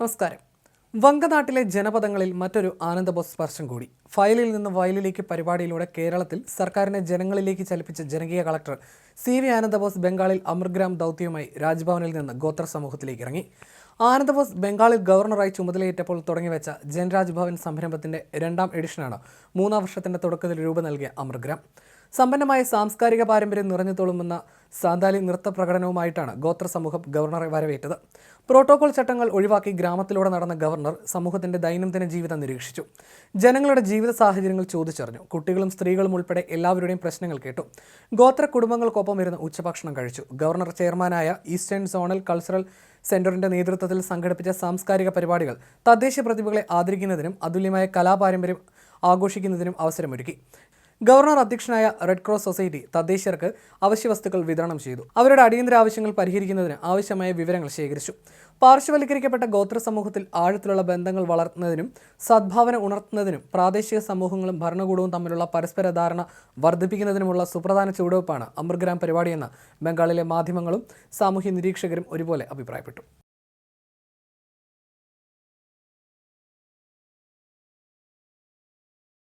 നമസ്കാരം. വങ്കനാട്ടിലെ ജനപദങ്ങളിൽ മറ്റൊരു ആനന്ദബോസ് സ്പർശം കൂടി. ഫയലിൽ നിന്ന് വയലിലേക്ക് പരിപാടിയിലൂടെ കേരളത്തിൽ സർക്കാരിനെ ജനങ്ങളിലേക്ക് ചലിപ്പിച്ച ജനകീയ കളക്ടർ സി വി ആനന്ദബോസ് ബംഗാളിൽ അമർഗ്രാം ദൗത്യവുമായി രാജ്ഭവനിൽ നിന്ന് ഗോത്ര സമൂഹത്തിലേക്ക് ഇറങ്ങി. ആനന്ദബോസ് ബംഗാളിൽ ഗവർണറായി ചുമതലയേറ്റപ്പോൾ തുടങ്ങിവെച്ച ജൻരാജ് ഭവൻ സംരംഭത്തിന്റെ രണ്ടാം എഡിഷനാണ് മൂന്നാം വർഷത്തിന്റെ തുടക്കത്തിൽ രൂപം നൽകിയ അമർഗ്രാം സമ്പന്നമായ സാംസ്കാരിക പാരമ്പര്യം നിറഞ്ഞു തുളുമ്പുന്ന സാന്താലി നൃത്ത പ്രകടനവുമായിട്ടാണ് ഗോത്ര സമൂഹം ഗവർണറെ വരവേറ്റത്. പ്രോട്ടോകോൾ ചട്ടങ്ങൾ ഒഴിവാക്കി ഗ്രാമത്തിലൂടെ നടന്ന ഗവർണർ സമൂഹത്തിന്റെ ദൈനംദിന ജീവിതം നിരീക്ഷിച്ചു. ജനങ്ങളുടെ ജീവിത സാഹചര്യങ്ങൾ ചോദിച്ചറിഞ്ഞു. കുട്ടികളും സ്ത്രീകളും ഉൾപ്പെടെ എല്ലാവരുടെയും പ്രശ്നങ്ങൾ കേട്ടു. ഗോത്ര കുടുംബങ്ങൾക്കൊപ്പം ഇരുന്ന് ഉച്ചഭക്ഷണം കഴിച്ചു. ഗവർണർ ചെയർമാനായ ഈസ്റ്റേൺ സോണൽ കൾച്ചറൽ സെന്ററിന്റെ നേതൃത്വത്തിൽ സംഘടിപ്പിച്ച സാംസ്കാരിക പരിപാടികൾ തദ്ദേശ പ്രതിഭകളെ ആദരിക്കുന്നതിനും അതുല്യമായ കലാപാരമ്പര്യം ആഘോഷിക്കുന്നതിനും അവസരമൊരുക്കി. ഗവർണർ അധ്യക്ഷനായ റെഡ് ക്രോസ് സൊസൈറ്റി തദ്ദേശീയർക്ക് അവശ്യ വസ്തുക്കൾ വിതരണം ചെയ്തു. അവരുടെ അടിയന്തര ആവശ്യങ്ങൾ പരിഹരിക്കുന്നതിന് ആവശ്യമായ വിവരങ്ങൾ ശേഖരിച്ചു. പാർശ്വവൽക്കരിക്കപ്പെട്ട ഗോത്ര സമൂഹത്തിൽ ആഴത്തിലുള്ള ബന്ധങ്ങൾ വളർത്തുന്നതിനും സദ്ഭാവന ഉണർത്തുന്നതിനും പ്രാദേശിക സമൂഹങ്ങളും ഭരണകൂടവും തമ്മിലുള്ള പരസ്പര ധാരണ വർദ്ധിപ്പിക്കുന്നതിനുമുള്ള സുപ്രധാന ചുവടുവെപ്പാണ് അമൃഗ്രാം പരിപാടിയെന്ന് ബംഗാളിലെ മാധ്യമങ്ങളും സാമൂഹ്യ നിരീക്ഷകരും ഒരുപോലെ അഭിപ്രായപ്പെട്ടു.